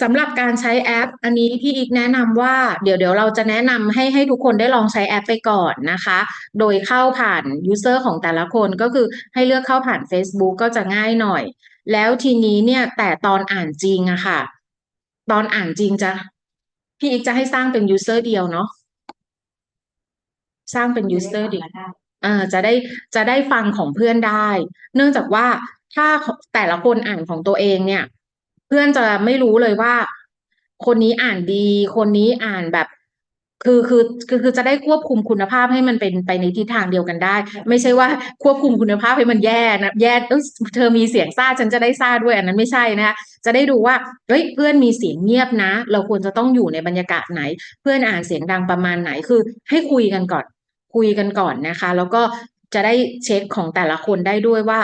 สำหรับการใช้แอป อันนี้พี่อีกแนะนำว่าเดี๋ยวเดี๋ยวเราจะแนะนำให้ให้ทุกคนได้ลองใช้แอปไปก่อนนะคะ โดยเข้าผ่านยูเซอร์ของแต่ละคนก็คือให้เลือกเข้าผ่าน Facebook ก็จะง่ายหน่อย แล้วทีนี้เนี่ยแต่ตอนอ่านจริงอะค่ะ ตอนอ่านจริงจะพี่อีกจะให้สร้างเป็นยูเซอร์เดียวเนาะสร้างเป็นยูเซอร์เดียวเอ่อจะได้จะได้ฟังของเพื่อนได้ เนื่องจากว่าถ้าแต่ละคนอ่านของตัวเองเนี่ย พื่อนจะไม่รู้เลยว่า คนนี้อ่านดี คนนี้อ่านแบบ คือคือคือคือจะได้ควบคุมคุณภาพให้มันเป็นไปในทิศทางเดียวกันได้ ไม่ใช่ว่าควบคุมคุณภาพให้มันแย่นะแย่เอ้ยเธอมีเสียงซ่าฉันจะได้ซ่าด้วยอันนั้นไม่ใช่นะคะจะได้ดูว่าเฮ้ยเพื่อนมีเสียงเงียบนะ เราควรจะต้องอยู่ในบรรยากาศไหน เพื่อนอ่านเสียงดังประมาณไหนคือ ให้คุยกันก่อน คุยกันก่อนนะคะ แล้วก็จะได้เช็คของแต่ละคนได้ด้วยว่า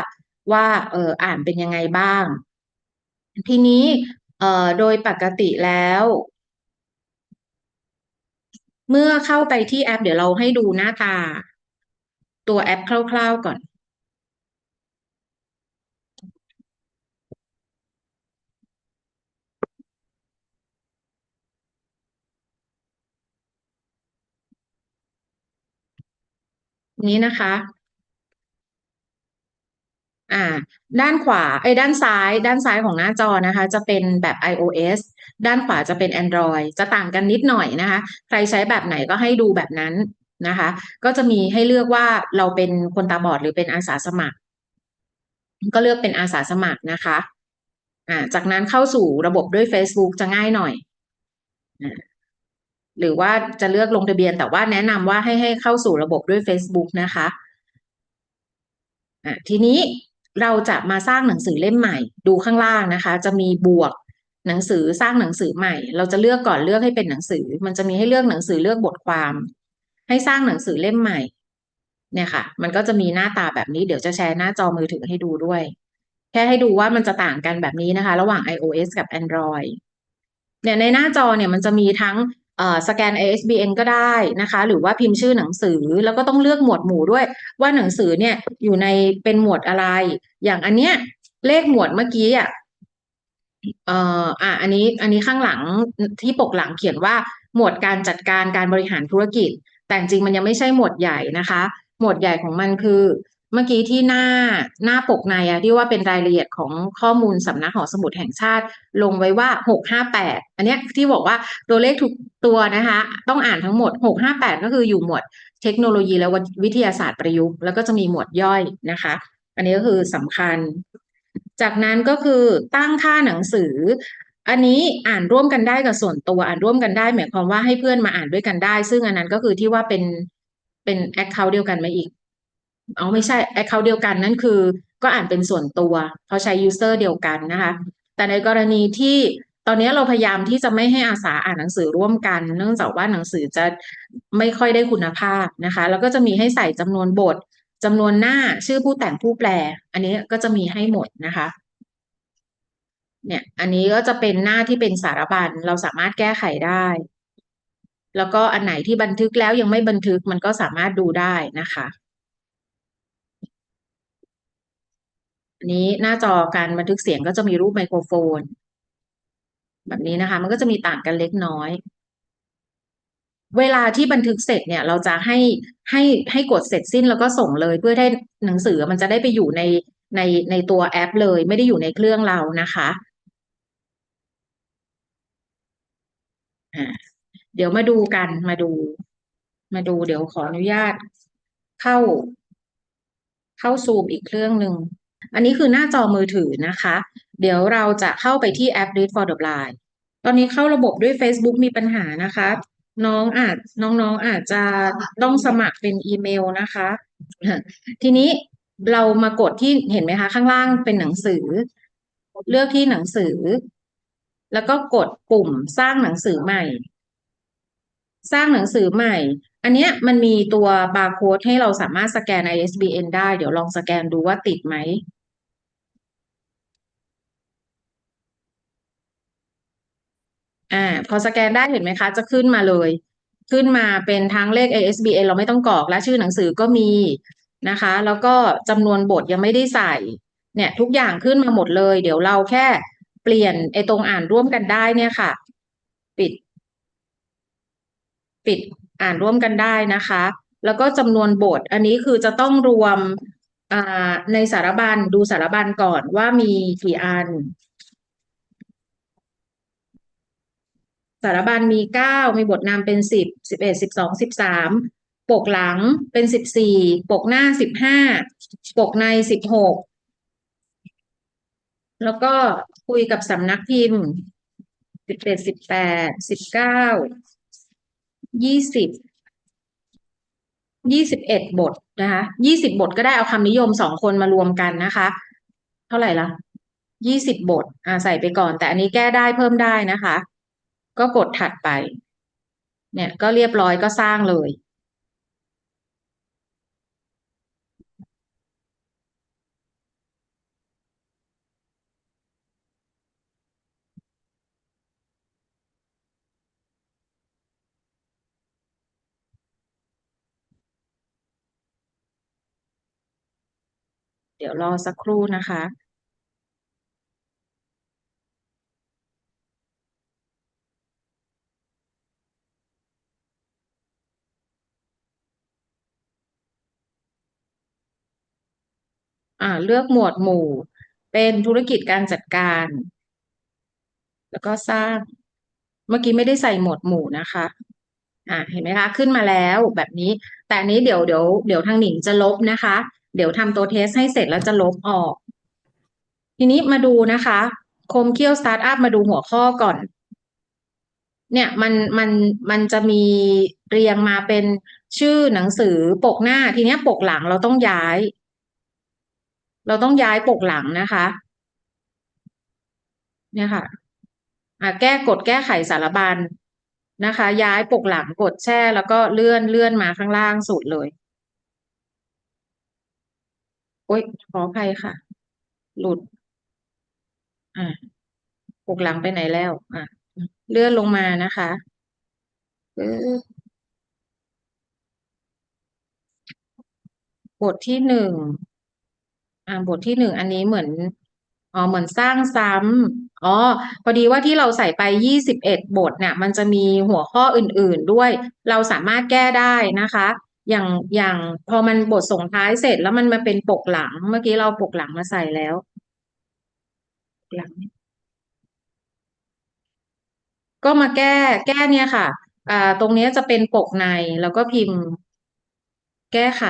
ว่าเอออ่านเป็นยังไงบ้าง ทีนี้โดยปกติแล้ว เมื่อเข้าไปที่แอป เดี๋ยวเราให้ดูหน้าตา ตัวแอปคร่าวๆก่อน นี้นะคะ อ่า ด้านขวาไอ้ด้านซ้าย ด้านซ้ายของหน้าจอนะคะ จะเป็นแบบ iOS ด้านขวาจะเป็น Android จะต่างกันนิดหน่อยนะคะ ใครใช้แบบไหนก็ให้ดูแบบนั้นนะคะ ก็จะมีให้เลือกว่าเราเป็นคนตาบอดหรือเป็นอาสาสมัคร ก็เลือกเป็นอาสาสมัครนะคะอ่าจากนั้นเข้าสู่ระบบด้วย Facebook จะง่ายหน่อย หรือว่าจะเลือกลงทะเบียนแต่ว่าแนะนำว่าให้ให้เข้าสู่ระบบด้วย Facebook นะคะอะทีนี้ เราจะมาสร้างหนังสือเล่มใหม่ ดูข้างล่างนะคะ จะมีบวกหนังสือสร้างหนังสือใหม่ เราจะเลือกก่อนเลือกให้เป็นหนังสือ มันจะมีให้เลือกหนังสือเลือกบทความ ให้สร้างหนังสือเล่มใหม่ เนี่ยค่ะ มันก็จะมีหน้าตาแบบนี้เดี๋ยวจะแชร์หน้าจอมือถือให้ดูด้วย แค่ให้ดูว่ามันจะต่างกันแบบนี้นะคะ ระหว่าง iOS กับ Android เนี่ยในหน้าจอเนี่ยมันจะมีทั้ง สแกน ISBN ก็ได้นะคะ หรือว่าพิมพ์ชื่อหนังสือแล้วก็ต้องเลือกหมวดหมู่ด้วย ว่าหนังสือเนี่ยอยู่ในเป็นหมวดอะไร อย่างอันเนี้ยเลขหมวดเมื่อกี้อะเอ่ออะอันนี้อันนี้ข้างหลังที่ปกหลังเขียนว่าหมวดการจัดการการบริหารธุรกิจ แต่จริงมันยังไม่ใช่หมวดใหญ่นะคะ หมวดใหญ่ของมันคือ เมื่อกี้ที่หน้าหน้าปกในอะที่ว่าเป็นรายละเอียดของข้อมูลสำนักหอสมุดแห่งชาติ ลงไว้ว่าหกห้าแปดอันเนี้ยที่บอกว่าตัวเลขทุกตัวนะคะ ต้องอ่านทั้งหมดหกห้าแปดก็คืออยู่หมวดเทคโนโลยีและวิทยาศาสตร์ประยุกต์ แล้วก็จะมีหมวดย่อยนะคะ อันนี้ก็คือสำคัญ จากนั้นก็คือตั้งค่าหนังสือ อันนี้อ่านร่วมกันได้กับส่วนตัวอ่านร่วมกันได้ หมายความว่าให้เพื่อนมาอ่านด้วยกันได้ ซึ่งอันนั้นก็คือที่ว่าเป็นเป็นแอคเคาท์เดียวกันไหมอีก เอาไม่ใช่แอคเคาท์เดียวกันนั่นคือ ก็อ่านเป็นส่วนตัว เพราะใช้ยูเซอร์เดียวกันนะคะ แต่ในกรณีที่ตอนนี้เราพยายามที่จะไม่ให้อาสาอ่านหนังสือร่วมกัน เนื่องจากว่าหนังสือจะไม่ค่อยได้คุณภาพนะคะ แล้วก็จะมีให้ใส่จำนวนบทจำนวนหน้าชื่อผู้แต่งผู้แปล อันนี้ก็จะมีให้หมดนะคะเนี่ย อันนี้ก็จะเป็นหน้าที่เป็นสารบัญ เราสามารถแก้ไขได้ แล้วก็อันไหนที่บันทึกแล้วยังไม่บันทึกมันก็สามารถดูได้นะคะ อันนี้หน้าจอการบันทึกเสียงก็จะมีรูปไมโครโฟน แบบนี้นะคะ มันก็จะมีต่างกันเล็กน้อย เวลาที่บันทึกเสร็จเนี่ย เราจะให้ให้ให้กดเสร็จสิ้นแล้วก็ส่งเลย เพื่อให้หนังสือมันจะได้ไปอยู่ในในในตัวแอปเลย ไม่ได้อยู่ในเครื่องเรานะคะเดี๋ยวมาดูกันมาดู มาดูเดี๋ยวขออนุญาตเข้า เข้าซูมอีกเครื่องหนึ่ง อันนี้คือหน้าจอมือถือนะคะ เดี๋ยวเราจะเข้าไปที่แอป Read for the Blind ตอนนี้เข้าระบบด้วย Facebook มีปัญหานะคะ น้องอาจน้องๆอาจจะต้องสมัครเป็นอีเมลนะคะ ทีนี้เรามากดที่เห็นไหมคะ ข้างล่างเป็นหนังสือ เลือกที่หนังสือ แล้วก็กดปุ่มสร้างหนังสือใหม่ สร้างหนังสือใหม่ อันเนี้ยมันมีตัวบาร์โค้ดให้เราสามารถสแกน ISBN ได้ เดี๋ยวลองสแกนดูว่าติดไหม อ่าพอสแกนได้เห็นไหมคะ จะขึ้นมาเลย ขึ้นมาเป็นทั้งเลข ISBN เราไม่ต้องกรอกและชื่อหนังสือก็มีนะคะ แล้วก็จำนวนบทยังไม่ได้ใส่ เนี่ยทุกอย่างขึ้นมาหมดเลย เดี๋ยวเราแค่เปลี่ยนไอ้ตรงอ่านร่วมกันได้เนี่ยค่ะ ปิด ปิดอ่านร่วมกันได้นะคะ แล้วก็จำนวนบท อันนี้คือจะต้องรวมอ่าในสารบัญดูสารบัญก่อนว่ามีกี่อัน สารบัญมีเก้ามีบทนำเป็นสิบสิบเอ็ดสิบสองสิบสามปกหลังเป็นสิบสี่ปกหน้าสิบห้าปกในสิบหกแล้วก็คุยกับสำนักพิมพ์สิบเอ็ดสิบแปดสิบเก้ายี่สิบยี่สิบเอ็ดบทนะคะยี่สิบบทก็ได้เอาคำนิยมสองคนมารวมกันนะคะ เท่าไหร่ละยี่สิบบทอ่าใส่ไปก่อน แต่อันนี้แก้ได้เพิ่มได้นะคะ ก็กดถัดไป เนี่ยก็เรียบร้อยก็สร้างเลย เดี๋ยวรอสักครู่นะคะ อ่าเลือกหมวดหมู่ เป็นธุรกิจการจัดการ แล้วก็สร้าง เมื่อกี้ไม่ได้ใส่หมวดหมู่นะคะอ่าเห็นไหมคะ ขึ้นมาแล้วแบบนี้ แต่อันนี้เดี๋ยวเดี๋ยวเดี๋ยวทางหนิงจะลบนะคะ เดี๋ยวทำตัวเทสให้เสร็จแล้วจะลบออก ทีนี้มาดูนะคะ คมเคี้ยวสตาร์ทอัพมาดูหัวข้อก่อน เนี่ยมันมันมันจะมีเรียงมาเป็นชื่อหนังสือปกหน้าทีนี้ปกหลังเราต้องย้าย เราต้องย้ายปกหลังนะคะ เนี่ยค่ะแก้กดแก้ไขสารบัญนะคะ ย้ายปกหลังกดแช่แล้วก็เลื่อนเลื่อนมาข้างล่างสุดเลยโอ๊ยขออภัยค่ะ หลุด อ่าปกหลังไปไหนแล้ว อ่าเลื่อนลงมานะคะปึ๊บบทที่หนึ่ง อ่าบทที่หนึ่งอันนี้เหมือนอ๋อเหมือนสร้างซ้ำอ๋อ พอดีว่าที่เราใส่ไปยี่สิบเอ็ดบทเนี่ย มันจะมีหัวข้ออื่น ๆด้วย เราสามารถแก้ได้นะคะ อย่างอย่างพอมันบทส่งท้ายเสร็จแล้วมันมาเป็นปกหลัง เมื่อกี้เราปกหลังมาใส่แล้วปกหลังก็มาแก้แก้เนี่ยค่ะ อ่า ตรงนี้จะเป็นปกในแล้วก็พิมพ์ แก้ไข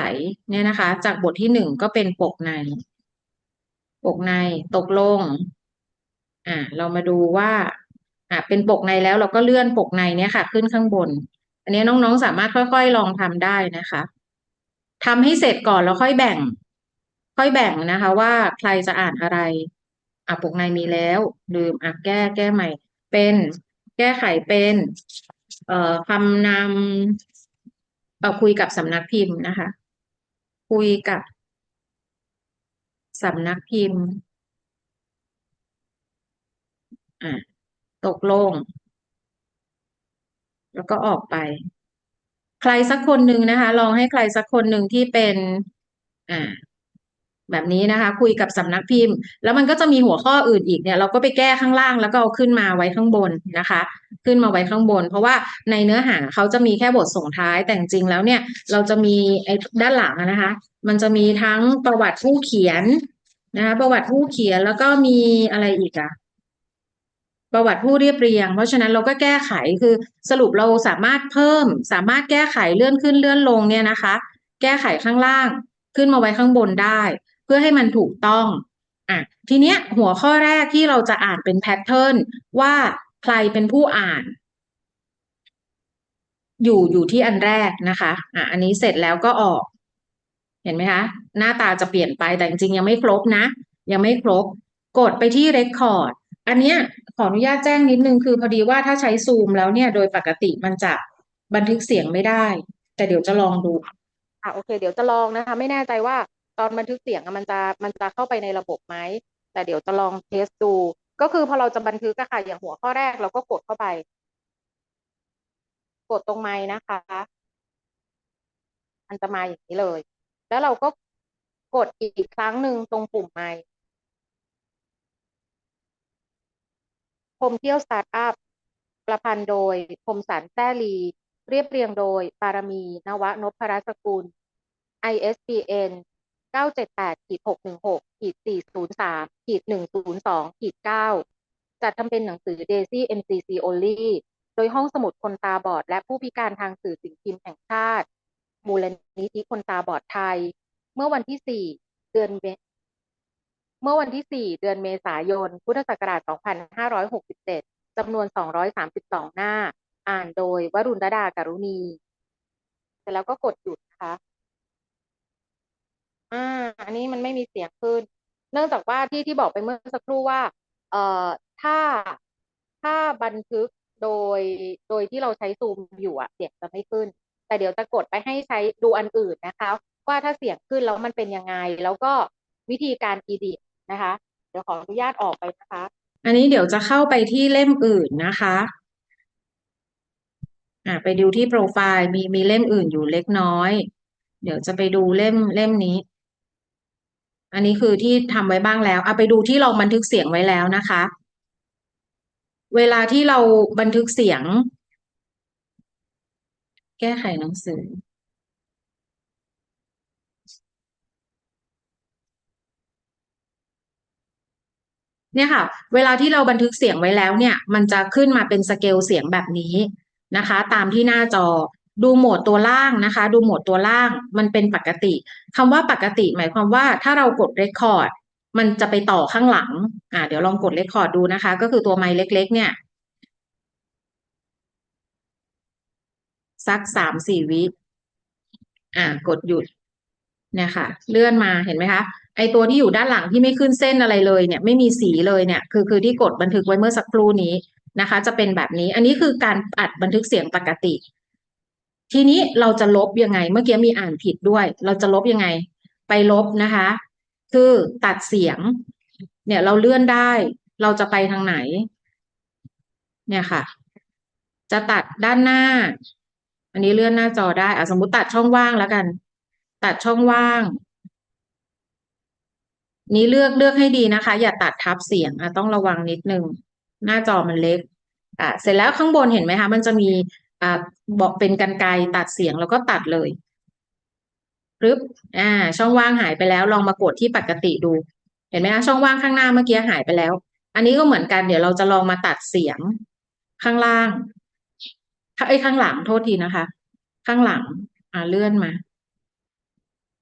เนี่ยนะคะ จากบทที่หนึ่งก็เป็นปกใน ปกในตกลง อ่า เรามาดูว่า อ่าเป็นปกในแล้วเราก็เลื่อนปกในเนี่ยค่ะ ขึ้นข้างบน อันนี้น้องๆสามารถค่อยๆลองทำได้นะคะทำให้เสร็จก่อนแล้วค่อยแบ่ง ค่อยแบ่งนะคะ ว่าใครจะอ่านอะไร อะปกในมีแล้วลืมอะแก้แก้ใหม่ เป็นแก้ไขเป็น เอ่อคำนำ เอาคุยกับสำนักพิมพ์นะคะ คุยกับสำนักพิมพ์อะตกลง แล้วก็ออกไป ใครสักคนหนึ่งนะคะ ลองให้ใครสักคนหนึ่งที่เป็น อ่า แบบนี้นะคะ คุยกับสำนักพิมพ์ แล้วมันก็จะมีหัวข้ออื่นอีกเนี่ย เราก็ไปแก้ข้างล่างแล้วก็เอาขึ้นมาไว้ข้างบนนะคะ ขึ้นมาไว้ข้างบน เพราะว่าในเนื้อหาเขาจะมีแค่บทส่งท้ายแต่จริงแล้วเนี่ย เราจะมีไอ้ด้านหลังนะคะ มันจะมีทั้งประวัติผู้เขียนนะคะ ประวัติผู้เขียนแล้วก็มีอะไรอีกอะประวัติผู้เรียบเรียง เพราะฉะนั้นเราก็แก้ไขคือสรุปเราสามารถเพิ่ม สามารถแก้ไขเลื่อนขึ้นเลื่อนลงเนี่ยนะคะ แก้ไขข้างล่างขึ้นมาไว้ข้างบนได้ พื่อให้มันถูกต้องอะทีเนี้ยหัวข้อแรกที่เราจะอ่านเป็นแพทเทิร์นว่าใครเป็นผู้อ่าน อยู่อยู่ที่อันแรกนะคะอะอันนี้เสร็จแล้วก็ออก เห็นไหมคะ หน้าตาจะเปลี่ยนไปแต่จริงๆยังไม่ครบนะ ยังไม่ครบ กดไปที่ Record อันเนี้ยขออนุญาตแจ้งนิดนึงคือพอดีว่าถ้าใช้ซูมแล้วเนี่ยโดยปกติมันจะบันทึกเสียงไม่ได้ แต่เดี๋ยวจะลองดูอะโอเค เดี๋ยวจะลองนะคะ ไม่แน่ใจว่า ตอนบันทึกเสียงมันจะมันจะเข้าไปในระบบไหมแต่เดี๋ยวจะลองเทสดู ก็คือพอเราจะบันทึกอะค่ะอย่างหัวข้อแรกเราก็กดเข้าไป กดตรงไม้นะคะ มันจะมาอย่างนี้เลย แล้วเราก็กดอีกครั้งหนึ่งตรงปุ่มไมค์พมเที่ยวสตาร์ทอัพประพันธ์โดยคมสันแต้ลี เรียบเรียงโดย ปารมี นวะนพรัสกุล ISBN 978ขีด616ขีด403ขีด102ขีด9จัดทำเป็นหนังสือ Daisy MCC Only โดยห้องสมุดคนตาบอด และผู้พิการทางสื่อสิ่งพิมพ์แห่งชาติ มูลนิธิคนตาบอดไทย เมื่อวันที่ 4 เดือนเมื่อวันที่ 4 เดือนเมษายน พุทธศักราช 2567 จำนวน 232 หน้า อ่านโดยวรุณดาการุณี เสร็จแล้วก็กดหยุดนะคะ อ่า อันนี้มันไม่มีเสียงขึ้น เนื่องจากว่าที่ที่บอกไปเมื่อสักครู่ว่า เอ่อ ถ้า ถ้าบันทึกโดย โดยที่เราใช้ซูมอยู่อะเสียงจะไม่ขึ้น แต่เดี๋ยวจะกดไปให้ใช้ดูอันอื่นนะคะ ว่าถ้าเสียงขึ้นแล้วมันเป็นยังไง แล้วก็วิธีการ edit นะคะ เดี๋ยวขออนุญาตออกไปนะคะ อันนี้เดี๋ยวจะเข้าไปที่เล่มอื่นนะคะอ่าไปดูที่โปรไฟล์มีมีเล่มอื่นอยู่เล็กน้อย เดี๋ยวจะไปดูเล่มเล่มนี้ อันนี้คือที่ทำไว้บ้างแล้วเอาไปดูที่เราบันทึกเสียงไว้แล้วนะคะ เวลาที่เราบันทึกเสียง แก้ไขหนังสือ เนี่ยค่ะ เวลาที่เราบันทึกเสียงไว้แล้วเนี่ย มันจะขึ้นมาเป็นสเกลเสียงแบบนี้นะคะ ตามที่หน้าจอ ดูโหมดตัวล่างนะคะ ดูโหมดตัวล่างมันเป็นปกติคำว่าปกติ หมายความว่าถ้าเรากด Record มันจะไปต่อข้างหลัง อ่าเดี๋ยวลองกด Record ดูนะคะ ก็คือตัวไมค์เล็ก ๆ เนี่ย สักสามสี่วิอ่ากดหยุดเนี่ยค่ะ เลื่อนมาเห็นไหมคะไอตัวที่อยู่ด้านหลังที่ไม่ขึ้นเส้นอะไรเลยเนี่ยไม่มีสีเลยเนี่ยคือคือที่กดบันทึกไว้เมื่อสักครู่นี้นะคะ จะเป็นแบบนี้ อันนี้คือการอัดบันทึกเสียงปกติ ทีนี้เราจะลบยังไง เมื่อกี้มีอ่านผิดด้วย เราจะลบยังไง ไปลบนะคะ คือตัดเสียง เนี่ยเราเลื่อนได้ เราจะไปทางไหน เนี่ยค่ะ จะตัดด้านหน้า อันนี้เลื่อนหน้าจอได้อะสมมติตัดช่องว่างแล้วกัน ตัดช่องว่าง นี้เลือกเลือกให้ดีนะคะ อย่าตัดทับเสียงอะต้องระวังนิดนึง หน้าจอมันเล็ก อะเสร็จแล้วข้างบนเห็นไหมคะ มันจะมี อ่าบอกเป็นกรรไกตัดเสียงแล้วก็ตัดเลยปึ๊บอ่า ช่องว่างหายไปแล้ว ลองมากดที่ปกติดู เห็นไหมคะช่องว่างข้างหน้าเมื่อกี้หายไปแล้ว อันนี้ก็เหมือนกันเดี๋ยวเราจะลองมาตัดเสียง ข้างล่างไอ้ยข้างหลังโทษทีนะคะ ข้างหลัง อ่าเลื่อนมา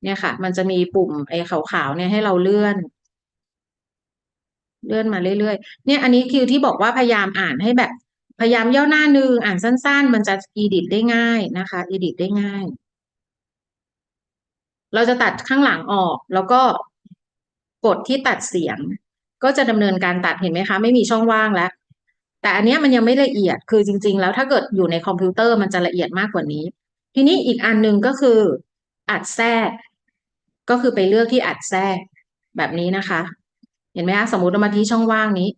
เนี่ยค่ะ มันจะมีปุ่มไอ้ขาวๆเนี่ยให้เราเลื่อน เลื่อนมาเรื่อยๆเนี่ย อันนี้คือที่บอกว่าพยายามอ่านให้แบบ พยายามย่อหน้าหนึ่งอ่านสั้น ๆ มันจะอีดิทได้ง่ายนะคะอีดิทได้ง่าย เราจะตัดข้างหลังออก แล้วก็กดที่ตัดเสียง ก็จะดำเนินการตัดเห็นไหมคะ ไม่มีช่องว่างแล้ว แต่อันนี้มันยังไม่ละเอียดคือจริง ๆ แล้วถ้าเกิดอยู่ในคอมพิวเตอร์มันจะละเอียดมากกว่านี้ ทีนี้อีกอันหนึ่งก็คืออัดแทรก ก็คือไปเลือกที่อัดแทรกแบบนี้นะคะ เห็นไหมคะสมมติเรามาที่ช่องว่างนี้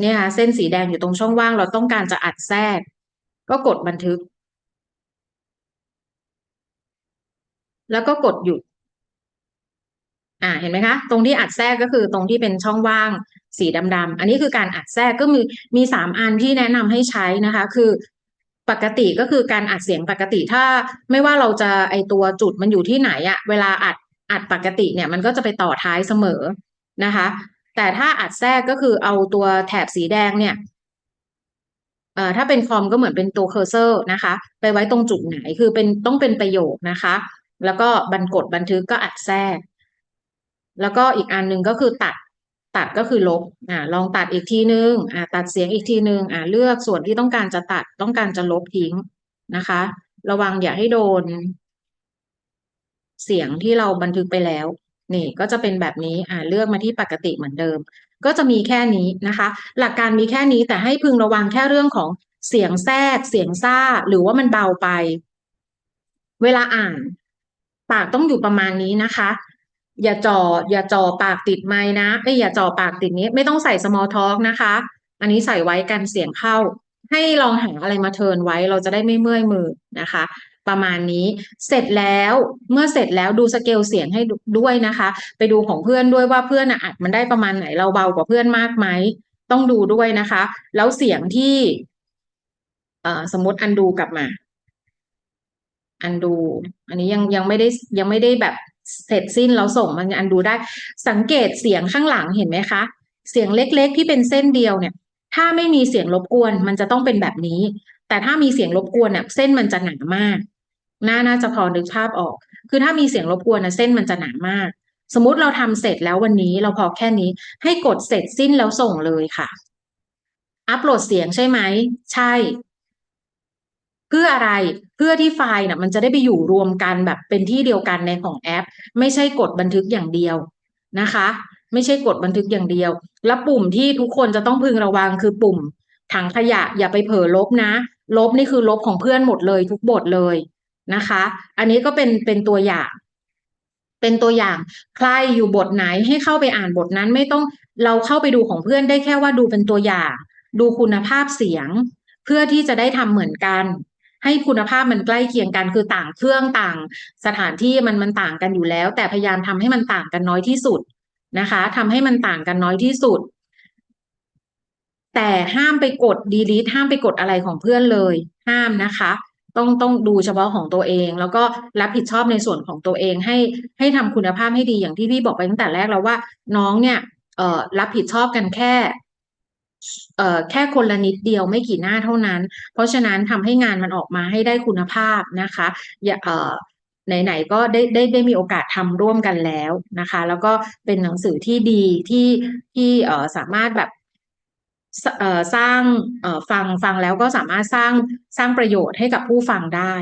เนี่ย เส้นสีแดงอยู่ตรงช่องว่าง เราต้องการจะอัดแทรก ก็กดบันทึก แล้วก็กดหยุด อ่าเห็นไหมคะ ตรงที่อัดแทรกก็คือตรงที่เป็นช่องว่างสีดำๆอันนี้คือการอัดแทรกก็มีมีสามอันที่แนะนำให้ใช้นะคะ คือปกติก็คือการอัดเสียงปกติถ้าไม่ว่าเราจะไอตัวจุดมันอยู่ที่ไหนอะเวลาอัดอัดปกติเนี่ยมันก็จะไปต่อท้ายเสมอนะคะ แต่ถ้าอัดแทรกก็คือเอาตัวแถบสีแดงเนี่ยเอ่อถ้าเป็นคอมก็เหมือนเป็นตัวเคอร์เซอร์นะคะ ไปไว้ตรงจุดไหนคือเป็นต้องเป็นประโยคนะคะ แล้วก็บันกดบันทึกก็อัดแทรก แล้วก็อีกอันหนึ่งก็คือตัดตัดก็คือลบอ่าลองตัดอีกทีนึงอ่าตัดเสียงอีกทีนึงอ่าเลือกส่วนที่ต้องการจะตัดต้องการจะลบทิ้งนะคะ ระวังอย่าให้โดน เสียงที่เราบันทึกไปแล้ว นี่ก็จะเป็นแบบนี้อ่าเลือกมาที่ปกติเหมือนเดิม ก็จะมีแค่นี้นะคะ หลักการมีแค่นี้แต่ให้พึงระวังแค่เรื่องของเสียงแทรก เสียงซ่า หรือว่ามันเบาไป เวลาอ่าน ปากต้องอยู่ประมาณนี้นะคะ อย่าจ่ออย่าจ่อปากติดไม้นะไอ้อย่าจ่อปากติดนี้ ไม่ต้องใส่ small talk นะคะ อันนี้ใส่ไว้กันเสียงเข้า ให้ลองหาอะไรมาเทิร์นไว้เราจะได้ไม่เมื่อยมือนะคะ ประมาณนี้ เสร็จแล้วเมื่อเสร็จแล้วดูสเกลเสียงให้ด้วยนะคะ ไปดูของเพื่อนด้วยว่าเพื่อนอะอัดมันได้ประมาณไหนเราเบากว่าเพื่อนมากไหมต้องดูด้วยนะคะ แล้วเสียงที่เอ่อสมมติอันดูกลับมา อันดู อันนี้ยังยังไม่ได้ยังไม่ได้แบบเสร็จสิ้นเราส่งมันอันดูได้ สังเกตเสียงข้างหลังเห็นไหมคะ เสียงเล็กๆที่เป็นเส้นเดียวเนี่ย ถ้าไม่มีเสียงรบกวน มันจะต้องเป็นแบบนี้ แต่ถ้ามีเสียงรบกวนเนี่ยเส้นมันจะหนามาก น่าน่าจะพอนึกภาพออก คือถ้ามีเสียงรบกวนนะเส้นมันจะหนามาก สมมุติเราทำเสร็จแล้ววันนี้เราพอแค่นี้ ให้กดเสร็จสิ้นแล้วส่งเลยค่ะ อัปโหลดเสียงใช่ไหม ใช่ เพื่ออะไรเพื่อที่ไฟล์น่ะ มันจะได้ไปอยู่รวมกันแบบเป็นที่เดียวกันในของแอป ไม่ใช่กดบันทึกอย่างเดียวนะคะ ไม่ใช่กดบันทึกอย่างเดียว แล้วปุ่มที่ทุกคนจะต้องพึงระวังคือปุ่ม ถังขยะอย่าไปเผลอลบนะ ลบนี่คือลบของเพื่อนหมดเลยทุกบทเลย นะคะ อันนี้ก็เป็นเป็นตัวอย่าง เป็นตัวอย่าง ใครอยู่บทไหนให้เข้าไปอ่านบทนั้นไม่ต้องเราเข้าไปดูของเพื่อนได้แค่ว่าดูเป็นตัวอย่าง ดูคุณภาพเสียง เพื่อที่จะได้ทำเหมือนกัน ให้คุณภาพมันใกล้เคียงกันคือต่างเครื่องต่างสถานที่มันมันต่างกันอยู่แล้ว แต่พยายามทำให้มันต่างกันน้อยที่สุดนะคะทำให้มันต่างกันน้อยที่สุด แต่ห้ามไปกด delete ห้ามไปกดอะไรของเพื่อนเลย ห้ามนะคะ ต้องต้องดูเฉพาะของตัวเอง แล้วก็รับผิดชอบในส่วนของตัวเองให้ให้ทำคุณภาพให้ดีอย่างที่พี่บอกไปตั้งแต่แรกแล้วว่าน้องเนี่ยเอ่อรับผิดชอบกันแค่เอ่อแค่คนละนิดเดียวไม่กี่หน้าเท่านั้น เพราะฉะนั้นทำให้งานมันออกมาให้ได้คุณภาพนะคะอย่าเอ่อไหนๆก็ได้ได้ได้มีโอกาสทำร่วมกันแล้วนะคะ แล้วก็เป็นหนังสือที่ดีที่ที่เอ่อสามารถแบบ สร้างฟังฟังแล้วก็สามารถสร้างสร้างประโยชน์ให้กับผู้ฟังได้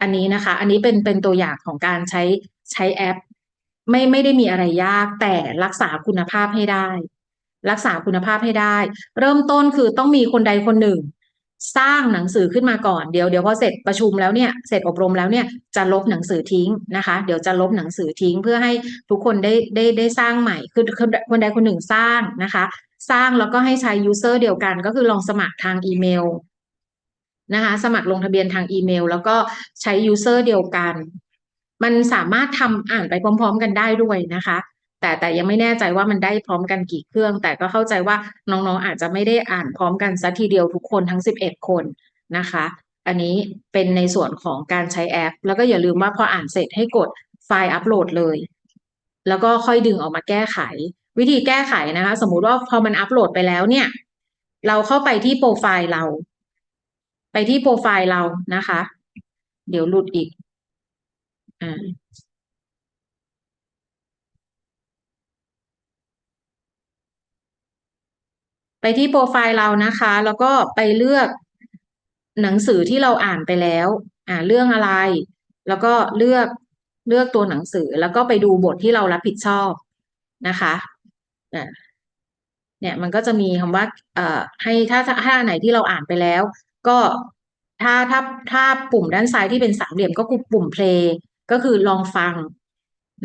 อันนี้นะคะ อันนี้เป็นเป็นตัวอย่างของการใช้ใช้แอป ไม่ไม่ได้มีอะไรยากแต่รักษาคุณภาพให้ได้ รักษาคุณภาพให้ได้ เริ่มต้นคือต้องมีคนใดคนหนึ่ง สร้างหนังสือขึ้นมาก่อนเดี๋ยวเดี๋ยวพอเสร็จประชุมแล้วเนี่ยเสร็จอบรมแล้วเนี่ยจะลบหนังสือทิ้งนะคะ เดี๋ยวจะลบหนังสือทิ้งเพื่อให้ทุกคนได้ได้ได้สร้างใหม่คือคือคนใดคนหนึ่งสร้างนะคะ สร้างแล้วก็ให้ใช้ยูเซอร์เดียวกัน ก็คือลองสมัครทางอีเมลนะคะสมัครลงทะเบียนทางอีเมล แล้วก็ใช้ยูเซอร์เดียวกัน มันสามารถทำอ่านไปพร้อม ๆ กันได้ด้วยนะคะ แต่แต่ยังไม่แน่ใจว่ามันได้พร้อมกันกี่เครื่อง แต่ก็เข้าใจว่าน้องๆอาจจะไม่ได้อ่านพร้อมกันสัทีเดียวทุกคนทั้งสิบเอ็ดคนนะคะ อันนี้เป็นในส่วนของการใช้แอป แล้วก็อย่าลืมว่าพออ่านเสร็จให้กดไฟล์อัปโหลดเลย แล้วก็ค่อยดึงออกมาแก้ไข วิธีแก้ไขนะคะ สมมุติว่าพอมันอัปโหลดไปแล้วเนี่ย เราเข้าไปที่โปรไฟล์เรา ไปที่โปรไฟล์เรานะคะ เดี๋ยวหลุดอีกอ่า ไปที่โปรไฟล์เรานะคะ แล้วก็ไปเลือกหนังสือที่เราอ่านไปแล้ว อ่านเรื่องอะไร แล้วก็เลือกเลือกตัวหนังสือ แล้วก็ไปดูบทที่เรารับผิดชอบนะคะอ่าเนี่ยมันก็จะมีคำว่า เอ่อ ให้ถ้าถ้าอันไหนที่เราอ่านไปแล้ว ก็ถ้าถ้าถ้าปุ่มด้านซ้ายที่เป็นสามเหลี่ยมก็คือปุ่ม play ก็คือลองฟัง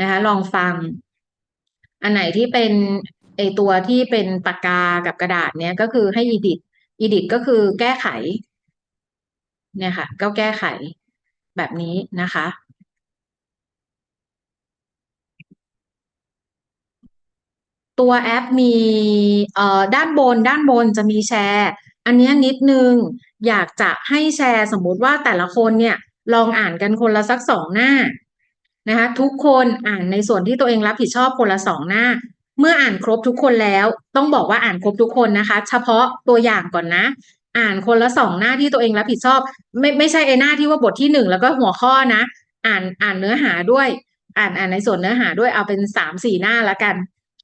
นะคะ ลองฟัง อันไหนที่เป็น ไอตัวที่เป็นปากกากับกระดาษเนี้ยก็คือให้ edit edit ก็คือแก้ไข เนี่ยค่ะ ก็แก้ไขแบบนี้นะคะตัวแอปมีเอ่อด้านบน ด้านบนจะมีแชร์ อันนี้นิดนึงอยากจะให้แชร์สมมุติว่าแต่ละคนเนี่ยลองอ่านกันคนละสักสองหน้านะคะทุกคนอ่านในส่วนที่ตัวเองรับผิดชอบคนละสองหน้า เมื่ออ่านครบทุกคนแล้ว ต้องบอกว่าอ่านครบทุกคนนะคะ เฉพาะตัวอย่างก่อนนะ อ่านคนละสองหน้าที่ตัวเองรับผิดชอบ ไม่ไม่ใช่ไอ้หน้าที่ว่าบทที่หนึ่งแล้วก็หัวข้อนะ อ่านอ่านเนื้อหาด้วย อ่านอ่านในส่วนเนื้อหาด้วยเอาเป็นสามสี่หน้าละกัน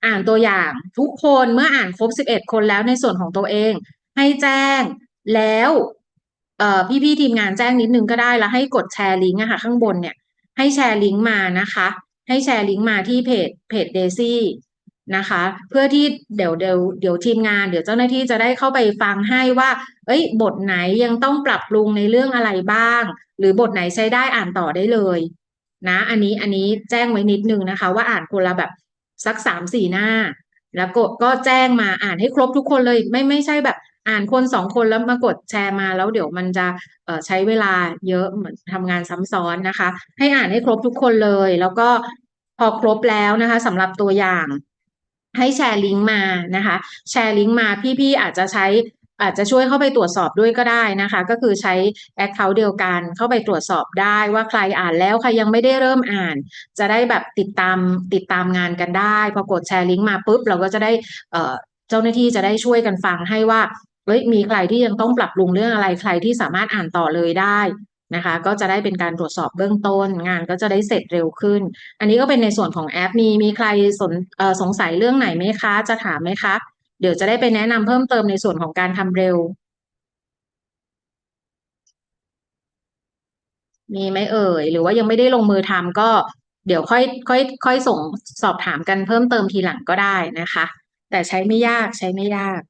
อ่านตัวอย่างทุกคนเมื่ออ่านครบสิบเอ็ดคนแล้วในส่วนของตัวเอง ให้แจ้งแล้วเอ่อพี่ๆทีมงานแจ้งนิดนึงก็ได้แล้วให้กดแชร์ลิงก์อะค่ะข้างบนเนี่ย ให้แชร์ลิงก์มานะคะ ให้แชร์ลิงก์มาที่เพจเพจเดซี่ นะคะ เพื่อที่เดี๋ยวเดี๋ยวเดี๋ยวทีมงาน เดี๋ยวเจ้าหน้าที่จะได้เข้าไปฟังให้ว่า เอ้ย บทไหนยังต้องปรับปรุงในเรื่องอะไรบ้าง หรือบทไหนใช้ได้อ่านต่อได้เลยนะ อันนี้อันนี้แจ้งไว้นิดนึงนะคะ ว่าอ่านคนละแบบสักสามสี่หน้า แล้วก็ก็แจ้งมาอ่านให้ครบทุกคนเลย ไม่ไม่ใช่แบบอ่านคนสองคนแล้วมากดแชร์มาแล้วเดี๋ยวมันจะใช้เวลาเยอะเหมือนทำงานซ้ำซ้อนนะคะ ให้อ่านให้ครบทุกคนเลย แล้วก็พอครบแล้วนะคะสำหรับตัวอย่าง ให้แชร์ลิงก์มานะคะ แชร์ลิงก์มาพี่ๆอาจจะใช้อาจจะช่วยเข้าไปตรวจสอบด้วยก็ได้นะคะ ก็คือใช้ Account เดียวกันเข้าไปตรวจสอบได้ว่าใครอ่านแล้วใครยังไม่ได้เริ่มอ่าน จะได้แบบติดตามติดตามงานกันได้ พอกดแชร์ลิงก์มาปุ๊บ เราก็จะได้เอ่อเจ้าหน้าที่จะได้ช่วยกันฟังให้ว่าเฮ้ยมีใครที่ยังต้องปรับปรุงเรื่องอะไรใครที่สามารถอ่านต่อเลยได้ นะคะ ก็จะได้เป็นการตรวจสอบเบื้องต้น งานก็จะได้เสร็จเร็วขึ้น อันนี้ก็เป็นในส่วนของแอป มีมีใครสนสงสัยเรื่องไหนไหมคะ จะถามไหมคะ เดี๋ยวจะได้ไปแนะนำเพิ่มเติมในส่วนของการทำเร็ว มีไหมเอ่ย หรือว่ายังไม่ได้ลงมือทำก็เดี๋ยวค่อยค่อยค่อยส่งสอบถามกันเพิ่มเติมทีหลังก็ได้นะคะ แต่ใช้ไม่ยากใช้ไม่ยาก